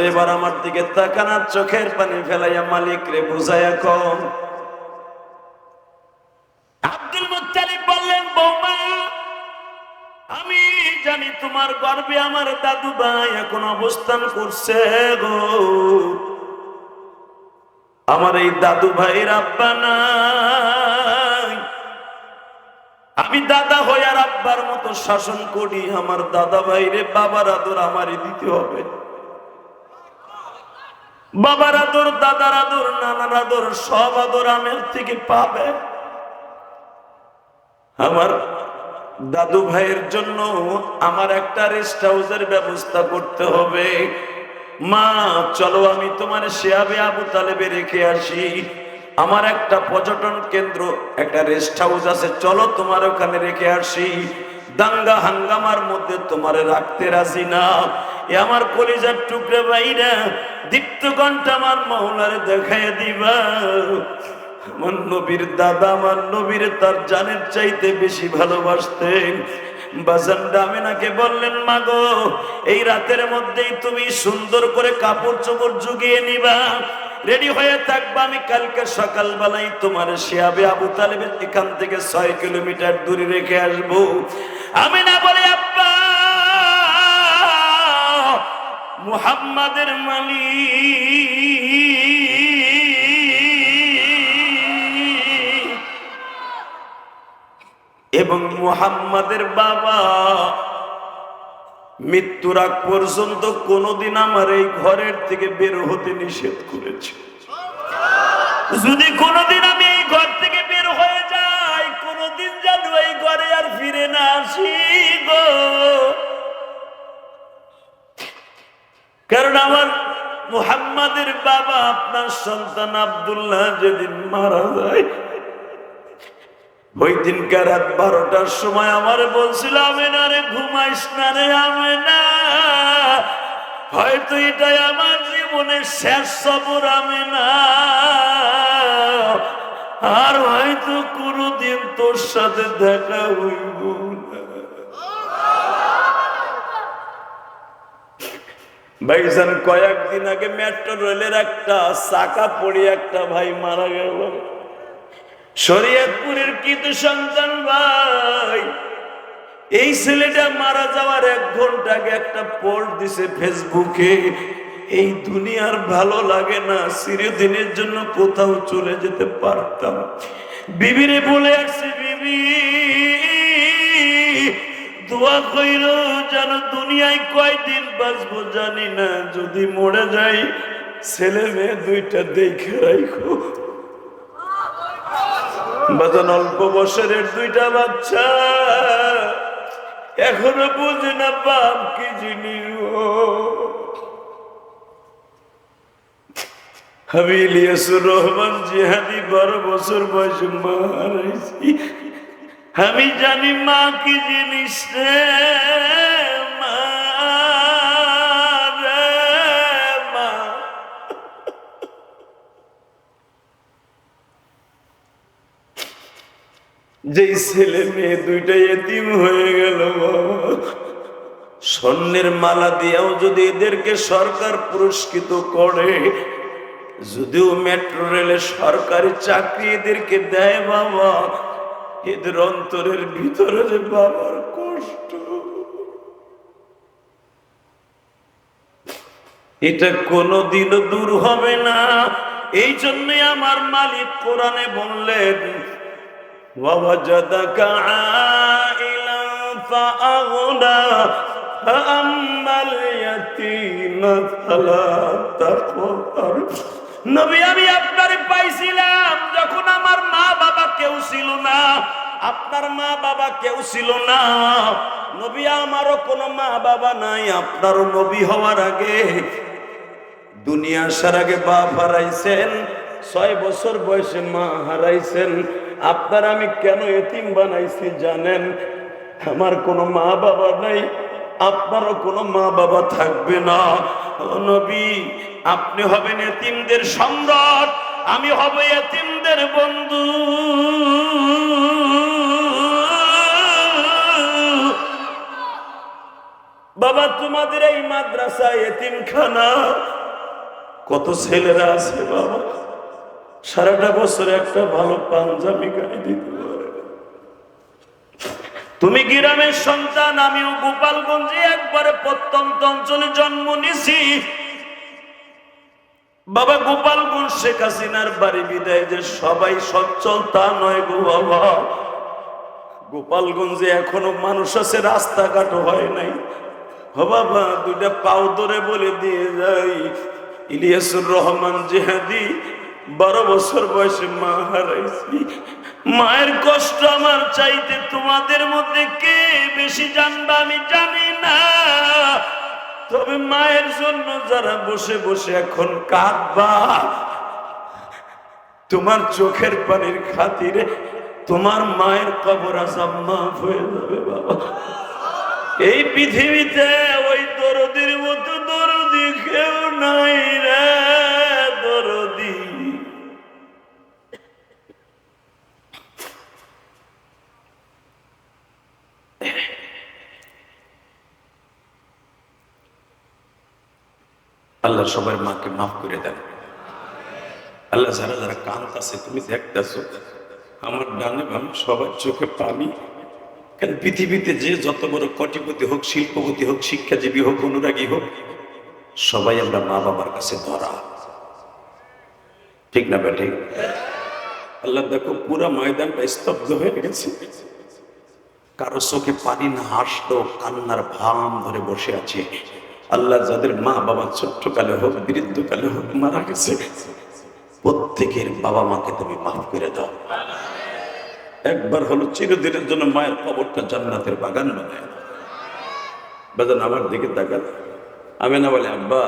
রে আমার দিকে চোখের পানি ফেলাইয়া মালিক রে আব্দুল বললেন, বৌমা, আমি জানি তোমার গর্বে আমার দাদু ভাই এখন অবস্থান করছে গো। আমার এই দাদু ভাইয়ের আব্বা নাই। আমি দাদা হই আর আব্বার মতো শাসন করি। আমার দাদা ভাইরে বাবার আদর আমারই দিতে হবে। বাবার আদর, দাদার আদর, নানার আদর, সব আদর আমের থেকে পাবে। আমার দাদু ভাইয়ের জন্য আমার একটা রেস্ট হাউসের ব্যবস্থা করতে হবে। মা, চলো আমি তোমার শেয়াবে আবু তালেবে রেখে আসি। আমার একটা পর্যটন কেন্দ্র, একটা রেস্ট হাউস আছে, চলো তোমার ওখানে রেখে আসি। দাঙ্গা হাঙ্গামার মধ্যে তোমারে রাখতে রাজি না। আমার কলিজার টুকরে বাইরা, দীপ্ত ঘণ্টা আমার মহলারে দেখাই দিবা। আমার নবীর দাদা, আমার নবীর তার জানের চাইতে বেশি ভালোবাসতেন। বাজান ডামিনাকে বললেন, মাগো, এই রাতের মধ্যেই তুমি সুন্দর করে কাপড় চোপড় জুগিয়ে নিবা। রেডি হয়ে থাকব আমি কালকে সকালবেলায় তোমার শিয়াবে আবু তালেবের এখান থেকে ছয় কিলোমিটার দূরে রেখে আসব। আমি না বলে, আব্বা, মুহাম্মাদের মালিক এবং মুহাম্মাদের বাবা মৃত্যুর আগ পর্যন্ত কোনোদিন আমার এই ঘরের থেকে বের হতে নিষেধ করেছে। যদি কোনোদিন আমি এই ঘর থেকে বের হয়ে যাই, কোনোদিন যেন এই ঘরে আর ফিরে না আসি গো। কারণ আমার মুহাম্মাদের বাবা, আপনার সন্তান আব্দুল্লাহ যেদিন মারা যায় ওই দিনকার রাত বারোটার সময় আমার বলছিল আমি না রে, ঘুমাইস না রে আমি না হয়তো এটাই আমার জীবনের শেষ সবর আমি না আর হয়তো কোনোদিন তোর সাথে দেখা হইব ভাইজান, কয়েকদিন আগে মেট্রো রেলের একটা চাকা পড়ে, একটা ভাই মারা গেল। শরীয়তপুরের কিন্তু সন্তান ভাই, এই ছেলেটা মারা যাওয়ার এক ঘণ্টা আগে একটা পোস্ট দিছে ফেসবুকে, এই দুনিয়ার ভালো লাগে না, চিরদিনের জন্য কোথাও চলে যেতে পারতাম। বিবিরে বলে আসছে, বিবি, দোয়া কইর যেন দুনিয়ায় কয়দিন বাঁচবো জানি না, যদি মরে যাই, ছেলে মেয়ে দুইটা দেখে রাখো। বাজান অল্প বছরের দুইটা বাচ্চা। এখনও বুঝে না বাপ কি জিনিস রহমান জিহাদি বারো বছর আমি জানি মা কি জিনিস রে। যেই ছেলে মেয়ে দুইটাই এতিম হয়ে গেল স্বর্ণের মালা দিয়েও যদি এদেরকে সরকার পুরস্কৃত করে, যদিও মেট্রো রেলে সরকারি চাকরি এদেরকে দেয় বাবা, এদের অন্তরের ভিতরে যে বাবার কষ্ট। এটা কোনোদিনও দূর হবে না। এই জন্যই আমার মালিক কোরআনে বললেন ووجدك عائلا فأغنى فأما اليتيم فلا تقهر নবী আমি আপনারে পাইছিলাম যখন আমার মা বাবা কেউ ছিল না আপনার মা বাবা কেউ ছিল না নবী আমারও কোনো মা বাবা নাই আপনারও নবী হওয়ার আগে দুনিয়া আসার আগে বাপ হারাইছেন ছয় বছর বয়সে মা হারাইছেন আপনার আমি কেন এতিম বানাইছি জানেন? আমার কোনো মা বাবা নাই, আপনারও কোনো মা বাবা থাকবে না। নবী, আপনি হবেন এতিমদের সম্রাট, আমি হব এতিমদের বন্ধু। বাবা, তোমাদের এই মাদ্রাসা এতিমখানা, কত ছেলেরা আছে বাবা? সারাটা বছর একটা ভালো পাঞ্জাবি গায়ে দিতে পারে। তুমি গ্রামের সন্তান, আমিও গোপালগঞ্জে একবারে প্রত্যন্ত অঞ্চলে জন্ম নিছি বাবা গোপালগঞ্জ শেখ হাসিনার বাড়ি বিদায় যে সবাই সচ্ছল তা নয় গো বাবা। গোপালগঞ্জে এখনও মানুষ আছে, রাস্তাঘাট হয় নাই। বাবা, দুইটা পাও ধরে বলে দিয়ে যাই। ইলিয়াসুর রহমান জেহাদি বারো বছর বয়সে মা হারাইছি। মায়ের কষ্ট আমার চাইতে তোমাদের মধ্যে কে বেশি জানবা আমি জানি না। তবে মায়ের জন্য যারা বসে বসে এখন কাঁদবা, তোমার চোখের পানির খাতিরে তোমার মায়ের কবর আসাম মাফ হয়ে যাবে বাবা। এই পৃথিবীতে ওই দরদির মতো আল্লাহ সবার মাকে মাফ করে দেন। আল্লাহ যারা যারা কান আছে তুমি দেখতেছো, আমার ডানে বাম সবার চোখে পানি। কারণ পৃথিবীতে যে যত বড় কোটিপতি হোক, শিল্পপতি হোক, শিক্ষাজীবী হোক, অনুরাগী হোক, সবাই আমরা মা বাবার কাছে ধরা। ঠিক না বেঠিক আল্লাহ দেখো, পুরা ময়দানটা স্তব্ধ হয়ে গেছে। কারও চোখে পানি না হাসলো কান্নার ভাম ধরে বসে আছে। আল্লাহ যাদের মা বাবা ছোট্ট কালে হোক বৃদ্ধ কালে হোক মারা গেছে, প্রত্যেকের বাবা মাকে তুমি মাফ করে দাও। একবার হলো চিরদিনের জন্য মায়ের কবরটা জান্নাতের বাগান বানায় বাজান, আমার দিকে তাকান। আমি না বলে, আব্বা,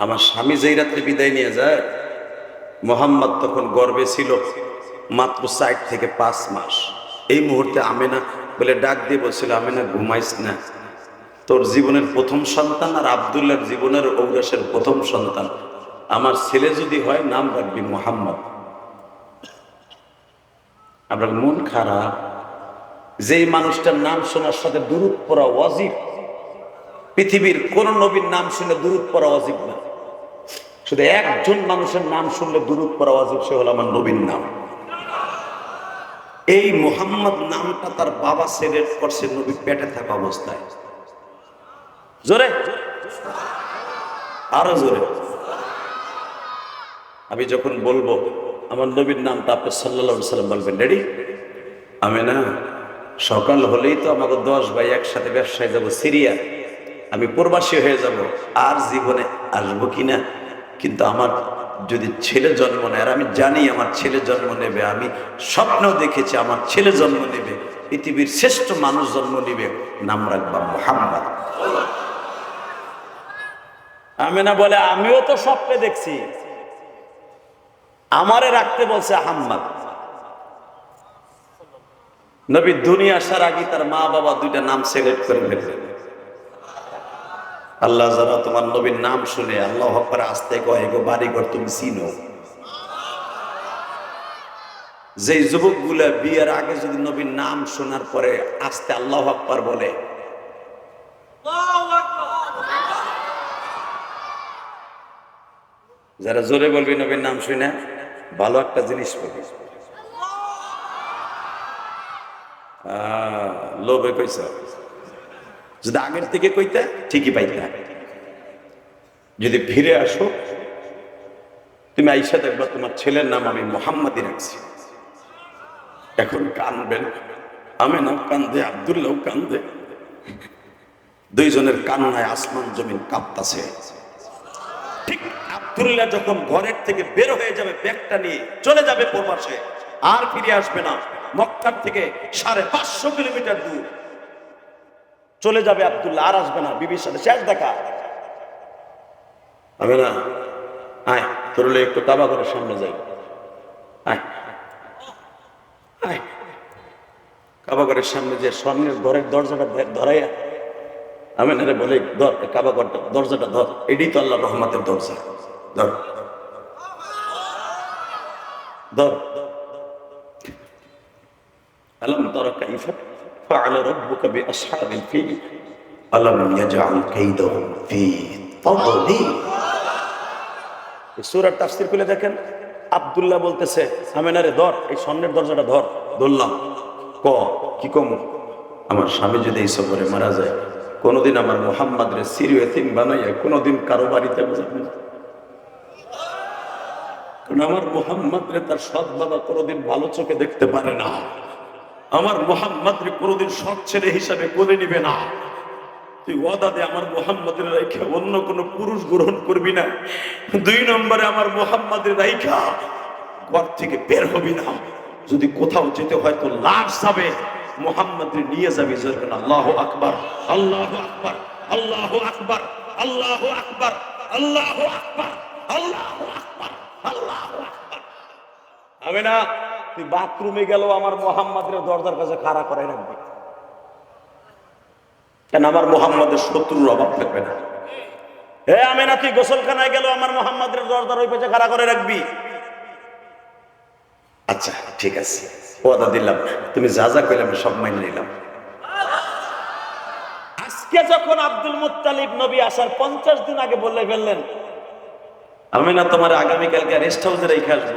আমার স্বামী যেই রাত্রে বিদায় নিয়ে যায়, মোহাম্মদ তখন গর্বে ছিল মাত্র ষাট থেকে পাঁচ মাস। এই মুহূর্তে আমেনা বলে, ডাক দিয়ে বলছিল, আমেনা, ঘুমাইস না। তোর জীবনের প্রথম সন্তান আর আবদুল্লার জীবনের ঔরাসের প্রথম সন্তান। আমার ছেলে যদি হয়, নাম রাখবি মোহাম্মদ। আপনার মন খারাপ। যেই মানুষটার নাম শোনার সাথে দূরত পড়া ওয়াজিব। পৃথিবীর কোন নবীর নাম শুনে দূরত পড়া ওয়াজিব না। শুধু একজন মানুষের নাম শুনলে দূরত পড়া ওয়াজিব, সে হলো আমার নবীর নাম। এই মোহাম্মদ নামটা তার বাবা সিলেক্ট করছে নবী পেটে থাকা অবস্থায়। জোরে? আরও জোরে। আমি যখন বলব, আমার নবীর নামটা আপনি সাল্লাহ সাল্লাম বলবেন, রেডি? আমি না, সকাল হলেই তো আমাকে দশ ভাই একসাথে ব্যবসায় যাব, সিরিয়া। আমি প্রবাসী হয়ে যাব, আর জীবনে আসব কিনা? কিন্তু আমার যদি ছেলে জন্ম নেয়, আর আমি জানি আমার ছেলে জন্ম নেবে, আমি স্বপ্ন দেখেছি আমার ছেলে জন্ম নেবে, পৃথিবীর শ্রেষ্ঠ মানুষ জন্ম নেবে, নাম রাখবা মোহাম্মদ। আমেনা বলে, আমিও তো স্বপ্নে দেখছি। আমারে রাখতে বলছে আহম্মদ। নবী দুনিয়া আসার আগে তার মা বাবা দুইটা নাম সিলেক্ট করে ফেললেন আল্লাহ যারা তোমার নবীর নাম শুনে, আল্লাহ হকরে আসতে কয় গো বাড়ি ঘর তুমি চিনো। যে যুবকগুলা বিয়ের আগে যদি নবীর নাম শোনার পরে আসতে আল্লাহ আকবার বলে যারা জোরে বলবি নবীর নাম শুনে ভালো একটা জিনিস আহ, লোভে কইছ যদি আগের থেকে কইতে ঠিকই পাইতে। যদি ফিরে আসো তুমি আইসা দেখবা তোমার ছেলের নাম আমি মোহাম্মদই রাখছি। এখন কানবেন। আমি না কান্দে আবদুল্লাহ কান্দে। দুইজনের কান্নায় আসমান জমিন কাঁপতাছে। ঠিক আবদুল্লাহ যখন ঘরের থেকে বের হয়ে যাবে, ব্যাগটা নিয়ে চলে যাবে প্রবাসে, আর ফিরে আসবে না। মক্কার থেকে সাড়ে পাঁচশো কিলোমিটার দূর। চলে যাবে আবদুল্লাহ, আর আসবে না বিবির সাথে। শেষ দেখা। হবে না, আয়, তোর একটু কাবা ঘরের সামনে যাই। সামনে যে স্বর্ণের ঘরের দরজাটা আমি বলে দরজাটা ধর। এটাই তো আল্লাহ রহমাতের দরজা। ধর ধর আলম তরা কাইফা فعل ربك بأصحاب الفيل আলম ইয়াজআল কাইদাহুম ফি তাদলিল সুরার তাফসির খুলে দেখেন আব্দুল্লাহ বলতেছে আমেনারে ধর এই স্বর্ণের দরজাটা ধর ধরলাম ক কি কম আমার স্বামী যদি এই সফরে মারা যায় কোনোদিন আমার মোহাম্মদ রে সিরিয় এতিম বানাইয়া কোনোদিন কারো বাড়িতে যাবে না কারণ আমার মোহাম্মদ রে তার সৎ বাবা কোনোদিন ভালো চোখে দেখতে পারে না। আমার মোহাম্মদ রে কোনোদিন সৎ ছেলে হিসাবে করে নিবে না। তুই ওয়াদা দে, আমার মোহাম্মদের রাইখা অন্য কোনো পুরুষ গ্রহণ করবি না। দুই নম্বরে আমার মোহাম্মদের রাইখা ঘর থেকে বের হবি না। যদি কোথাও যেতে হয় তো লাশ যাবে, মোহাম্মদের নিয়ে যাবি আল্লাহ আকবার আল্লাহ আকবার আল্লাহ আকবার আল্লাহ আকবার আল্লাহ আকবার আল্লাহ আকবার। আমি না, তুই বাথরুমে গেল আমার মোহাম্মদের দরজার কাছে খাড়া করাই রাখবি। কেন আমার মোহাম্মদের শত্রুর অভাব থাকবে না? হে আমি না, তুই গোসলখানায় গেল আমার মোহাম্মদের দরজার ওই পেছে খাড়া করে রাখবি। আচ্ছা ঠিক আছে। ওয়াদা দিলাম। তুমি যা যা কইলে আমি সব মাইনে নিলাম। আজকে যখন আব্দুল মুত্তালিব নবী আসার পঞ্চাশ দিন আগে বলে ফেললেন আমি না তোমার আগামীকালকে রেস্ট হাউসে রেখে আসব।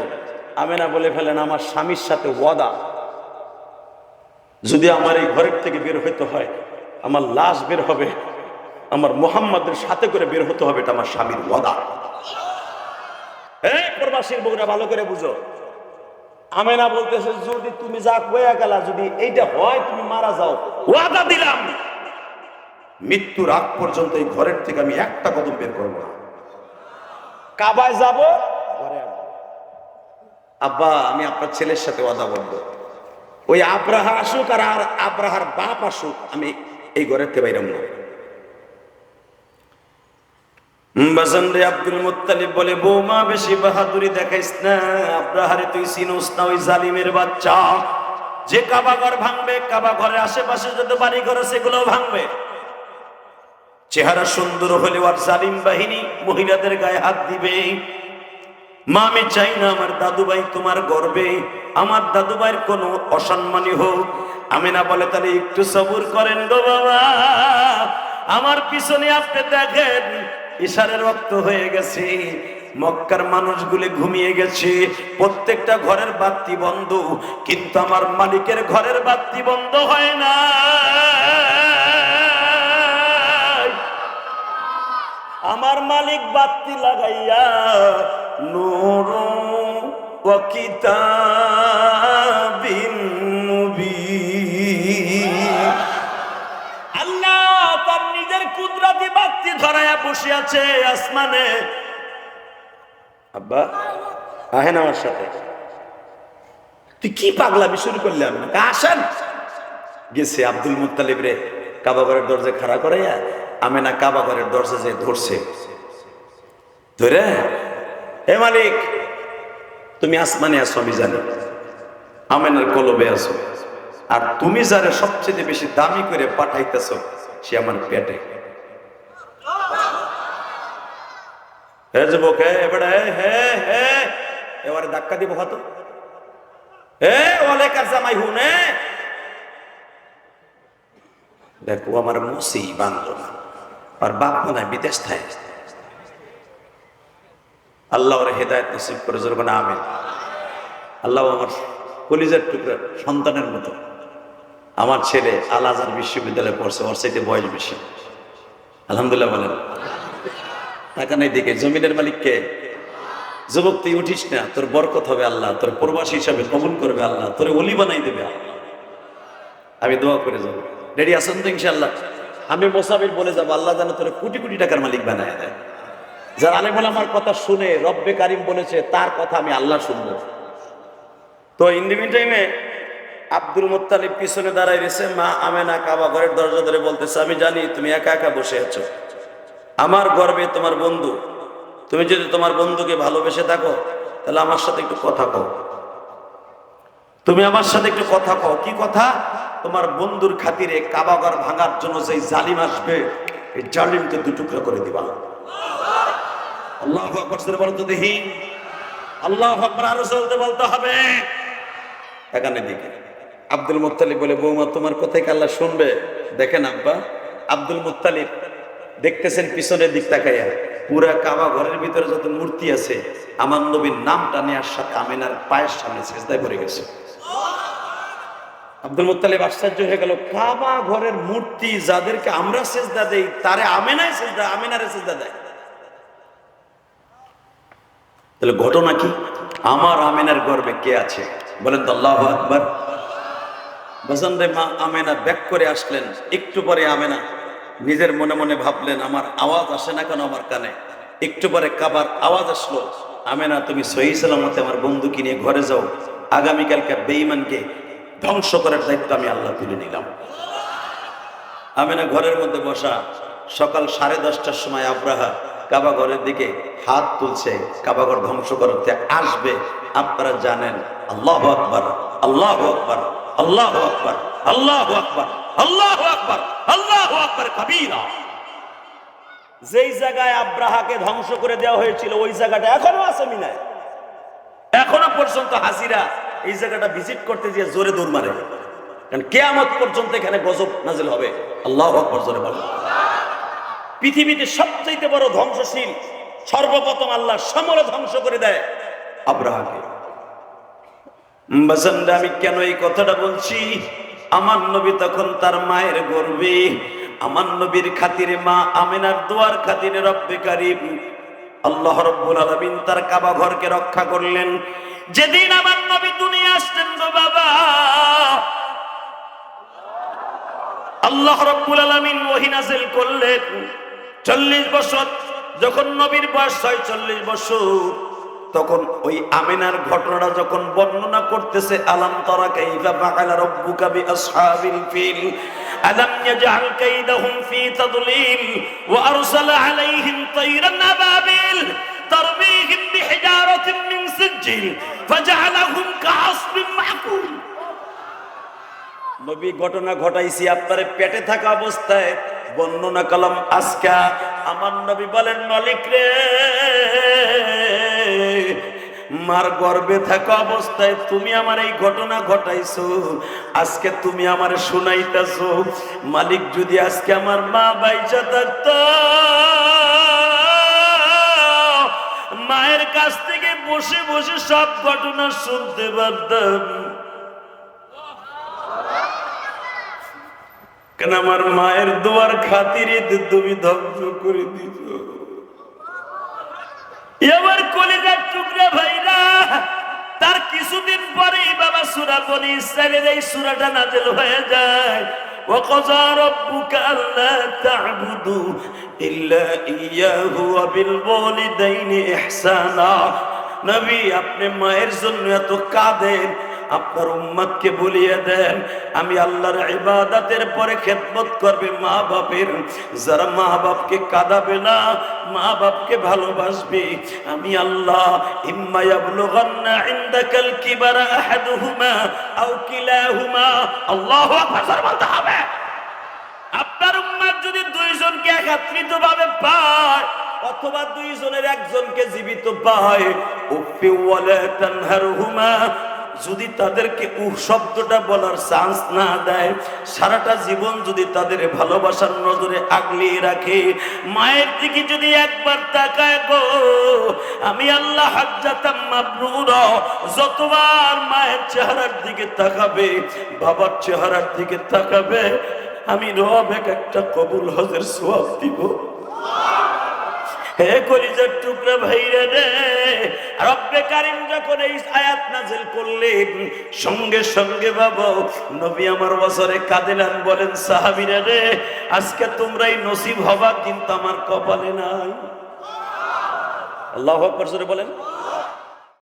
আমেনা বলে ফেলেন আমার স্বামীর সাথে ওয়াদা। যদি আমার এই ঘরের থেকে বের হইতে হয়, আমার লাশ বের হবে, আমার মোহাম্মদের সাথে করে বের হতে হবে, এটা আমার স্বামীর ওয়াদা। প্রবাসীর বউরা ভালো করে বুঝো। আমেনা বলতেছে, যদি তুমি যা কয়ে গেলা, যদি এইটা হয়, তুমি মারা যাও। ওয়াদা দিলাম। মৃত্যুর আগ পর্যন্ত এই ঘরের থেকে আমি একটা কদম বের করব না। কাবায় যাব? ঘরে আব্বা, আমি আপনার ছেলের সাথে ওয়াদা বলব ওই আব্রাহা আসুক আর আর আব্রাহার বাপ আসুক, আমি এই ঘরের থেকে বাইরাম না আব্দুল বলে, বৌমা, বেশি বাহাদুরি দেখাইস না। আব্রাহারে তুই না, ওই জালিমের বাচ্চা। যে ঘর ভাঙবে আশেপাশে যত বাড়ি ঘর আছে, সেগুলোও ভাঙবে। চেহারা সুন্দর হলেও আর জালিম বাহিনী মহিলাদের গায়ে হাত দিবে। মা, আমি চাই না আমার দাদুভাই তোমার গর্বে। আমার দাদুভাইয়ের কোনো অসম্মানী হোক। আমি না বলে, তাহলে একটু সবুর করেন গো বাবা। আমার পিছনে আপনি দেখেন, ইশারে রক্ত হয়ে গেছে। মক্কার মানুষগুলি ঘুমিয়ে গেছে। প্রত্যেকটা ঘরের বাতি বন্ধ, কিন্তু আমার মালিকের ঘরের বাতি বন্ধ হয় না। আমার মালিক বাতি লাগাইয়া নূর কিতাবিন আল্লাহ তার নিজের কুদরতি বাতি ধরায়া বসে আছে আসমানে। আব্বা, আহেন আমার সাথে। তুই কি পাগলামি শুরু করলে আমি আসেন। গেছে আব্দুল মুত্তালিব রে, কাবাগরের দরজা খাড়া করাইয়া আমি না কাবাগরের দরজা যে ধরছে। ধরে? হে মালিক, তুমি আসমানে আসো আমি জানি। আমেনার কলবে আসো আর তুমি যারা সবচেয়ে বেশি দামি করে পাঠাইতেছ, সে আমার পেটে। হে যুবক, হে এবারে এবারে দিব হতো হে জামাই দেখো আমার মুসি বান্ধব। আর বাপ মনে হয় বিদেশ থাকে। আল্লাহ ওর হেদায়ত নসিব করে যখন আমেন। আল্লাহ আমার কলিজার টুকরা সন্তানের মতো। আমার ছেলে আল আজহার বিশ্ববিদ্যালয়ে পড়ছে, ওর সাইতে বয়স বেশি। আলহামদুলিল্লাহ বলেন। টাকা নেই দিকে, জমিনের মালিককে যুবক তুই উঠিস না, তোর বরকত হবে আল্লাহ, তোর প্রবাসী হিসাবে কবুল করবে আল্লাহ, তোর অলি বানাই দেবে আমি দোয়া করে যাব। রেডি আছেন তো ইনশাল্লাহ আমি মোসাবির বলে যাব, আল্লাহ যেন তোর কোটি কোটি টাকার মালিক বানায় দেয়। যার আলেম বলে আমার কথা শুনে রব্বে কারিম বলেছে, তার কথা আমি আল্লাহ শুনব। তো ইন দি টাইমে আব্দুল মোত্তালিব পিছনে দাঁড়াই রয়েছে, মা আমেনা কাবা ঘরের দরজা ধরে বলতেছে, আমি জানি তুমি একা একা বসে আছো। আমার গর্বে তোমার বন্ধু, তুমি যদি তোমার বন্ধুকে ভালোবেসে থাকো, তাহলে আমার সাথে একটু কথা কও। তুমি আমার সাথে একটু কথা কও। কি কথা? তোমার বন্ধুর খাতিরে কাবাগর ভাঙার জন্য যেই জালিম আসবে, এই জালিমকে দু টুকরা করে দিবা। আল্লাহ আকবর, জোরে বলো তো দেখি। আল্লাহ আকবর, আরও চলতে বলতে হবে। এখানে দিকে আব্দুল মুত্তালিব বলে, বৌমা, তোমার কোথায় আল্লাহ শুনবে? দেখেন আব্বা, আব্দুল মুত্তালিব দেখতেছেন পিছনের দিক তাকাইয়া। পুরা কাবা ঘরের ভিতরে যত মূর্তি আছে, আমার নবীর নামটা নেওয়ার সাথে আমিনার পায়ের সামনে শেষদায় পড়ে গেছে। আব্দুল মুত্তালিব আশ্চর্য হয়ে গেল, কাবা ঘরের মূর্তি যাদেরকে আমরা সেজদা দেই, তারে আমেনায় সেজদা, আমিনারে সেজদা দেয়। তাহলে ঘটনা কি? আমার আমিনার গর্বে কে আছে? বলেন তো আল্লাহ আকবার। বসন রে মা আমেনা ব্যাক করে আসলেন, একটু পরে আমেনা নিজের মনে মনে ভাবলেন, আমার আওয়াজ আসে না কেন আমার কানে? একটু পরে কাবার আওয়াজ আসলো, আমেনা তুমি সহি সালামতে আমার বন্ধুকে নিয়ে ঘরে যাও, আগামীকালকে বেঈমানকে ধ্বংস করার দায়িত্ব আমি আল্লাহ তুলে নিলাম। আমি না ঘরের মধ্যে বসা সকাল সাড়ে দশটার সময় আব্রাহা কাবা ঘরের দিকে হাত তুলছে, কাবা ঘর ধ্বংস করতে আসবে। আপনারা জানেন, আল্লাহ আকবার আল্লাহ আকবার আল্লাহ আকবার আল্লাহ আকবার আল্লাহ আকবার আল্লাহ আকবার কবিরা। যেই জায়গায় আব্রাহাকে ধ্বংস করে দেওয়া হয়েছিল, ওই জায়গাটা এখনও আছে মিনায়। এখনও পর্যন্ত হাসিরা এই জায়গাটা ভিজিট করতে গিয়ে জোরে দৌড় মারে। কারণ কেয়ামত পর্যন্ত এখানে গজব নাজিল হবে। আল্লাহ জোরে বলো পৃথিবীতে সবচাইতে বড় ধ্বংসশীল, সর্বপ্রথম আল্লাহ সমরে ধ্বংস করে দেয় আব্রাহাকে আমি কেন এই কথাটা বলছি? আমার নবী তখন তার মায়ের গর্বে, আমার নবীর খাতিরে মা আমিনার দোয়ার খাতিরে রব্বে কারিম। আল্লাহ রব্বুল আলামিন তার কাবা ঘরকে রক্ষা করলেন। যেদিন আমার নবী দুনিয়া আসলেন গো বাবা। আল্লাহ রব্বুল আলামিন ওহী নাযিল করলেন। চল্লিশ বছর, যখন নবীর বয়স হয় চল্লিশ বছর, তখন ওই আমিনার ঘটনাটা যখন বর্ণনা করতেছে, আলাম তারা কাইফা ফাআলা রাব্বুকা বিআসহাবিল ফিল? আলাম ইয়াজআল কাইদাহুম ফি তাদলিল ওয়া আরসালা আলাইহিম তায়রান আবাবিল? তারমিহিম বিহিজারাতিন মিন সিজিল ফাজআলাহুম কাআসফিন মাকুল। নবী, ঘটনা ঘটাইছি আপনার পেটে থাকা অবস্থায়। বর্ণনা কলম আজকা। আমার নবী বলেন, মালিক রে, মার গর্বে থাকা অবস্থায় তুমি আমার এই ঘটনা ঘটাইছো। আজকে তুমি আমার শুনাইতেছো। মালিক যদি আজকে আমার মা বাইচা থাকতো বসে বসে সব ঘটনা শুনতে পারতাম কেন আমার মায়ের দোয়ার খাতিরে তো তুমি ধ্বংস করে দিছ এবার কলিজার টুকরা ভাইরা তার কিছুদিন পরেই বাবা সুরা বলি ইসরায়েলের এই সুরাটা নাজেল হয়ে যায় وقضى ربك ألا تعبدوا إلا إياه وبالوالدين إحسانا নবী, আপনি মায়ের জন্য এত কাঁদেন, আপনার উম্মতকে বলিয়ে দেন, আমি আল্লাহর ইবাদতের পরে খেদমত করবে মা বাপের যারা মা বাপকে কাঁদাবে না মা বাপকে ভালোবাসবে। আমি আল্লাহ, ইম্মা ইয়াবলুগান্না ইনদাকাল কিবারা আহাদুহুমা আও কিলাহুমা। আল্লাহু আকবার বলতে হবে। আপনার উম্মার যদি দুইজনকে একত্রিত ভাবে পায় অথবা দুইজনের একজনকে জীবিত পায় যদি তাদেরকে উহ শব্দটা বলার চান্স না দেয়, সারাটা জীবন যদি তাদের ভালোবাসার নজরে আগলিয়ে রাখে, মায়ের দিকে যদি একবার তাকায় গো, আমি আল্লাহ যতবার মায়ের চেহারার দিকে তাকাবে, বাবার চেহারার দিকে তাকাবে, আমি রব এক একটা কবুল হজের সোয়াব দিব। হে কলিজার টুকরা ভাইরা রে, রব্বে কারিম যখন এই আয়াত নাজিল করলেন, সঙ্গে সঙ্গে বাবা, নবী আমার বছরে কাঁদিলেন, বলেন, সাহাবিরা রে, আজকে তোমরাই নসিব হবা কিন্তু আমার কপালে নাই। আল্লাহ আকবার বলেন।